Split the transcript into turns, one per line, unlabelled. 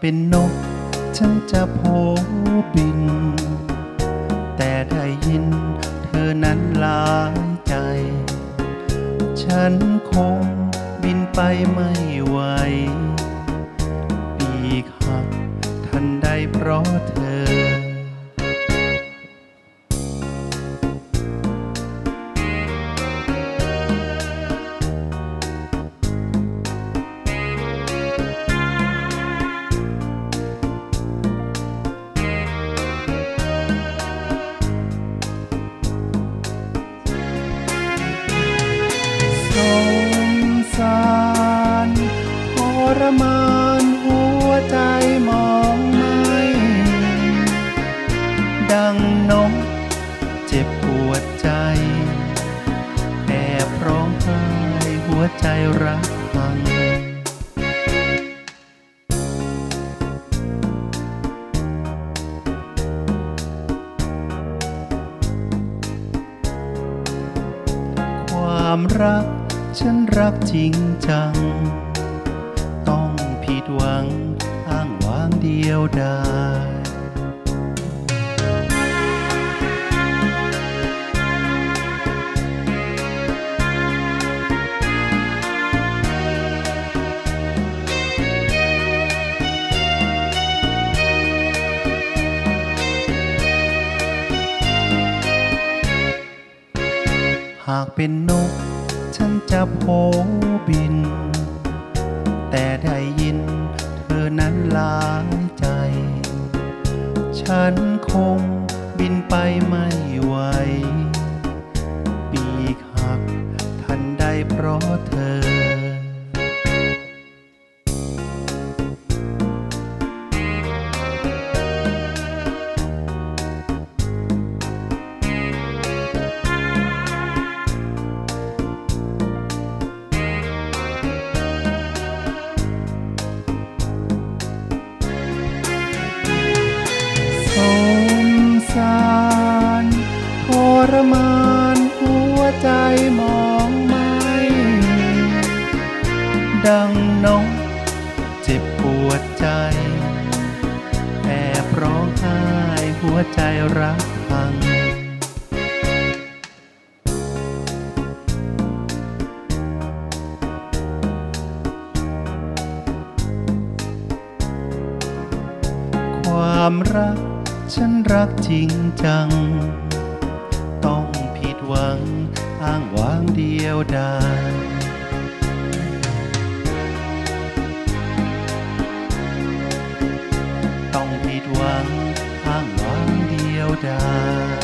เป็นนก ฉันจะโผบิน แต่ได้ยินเธอนั้นหลายใจ ฉันคงบินไปไม่ไหว ปีกหักทันใดเพราะเธอ รมานหัวใจมองไม่ดังนกเจ็บปวดใจ แอบร้องไห้หัวใจรักพังความรักฉันรักจริงจังต้อง ผิดหวังอ้างวางเดียวได้หากเป็นนก ฉันจะโผบิน แต่ได้ นั้นหลายใจ ฉันคงบินไปไม่ไหว ปีกหักทันใดเพราะเธอ รมานหัวใจมองไม่ดังนกเจ็บปวดใจ แอบร้องไห้หัวใจรักพังความรักฉันรักจริงจัง หวังอ้างว้างเดียวดายต้องผิดหวังอ้างว้างเดียวดาย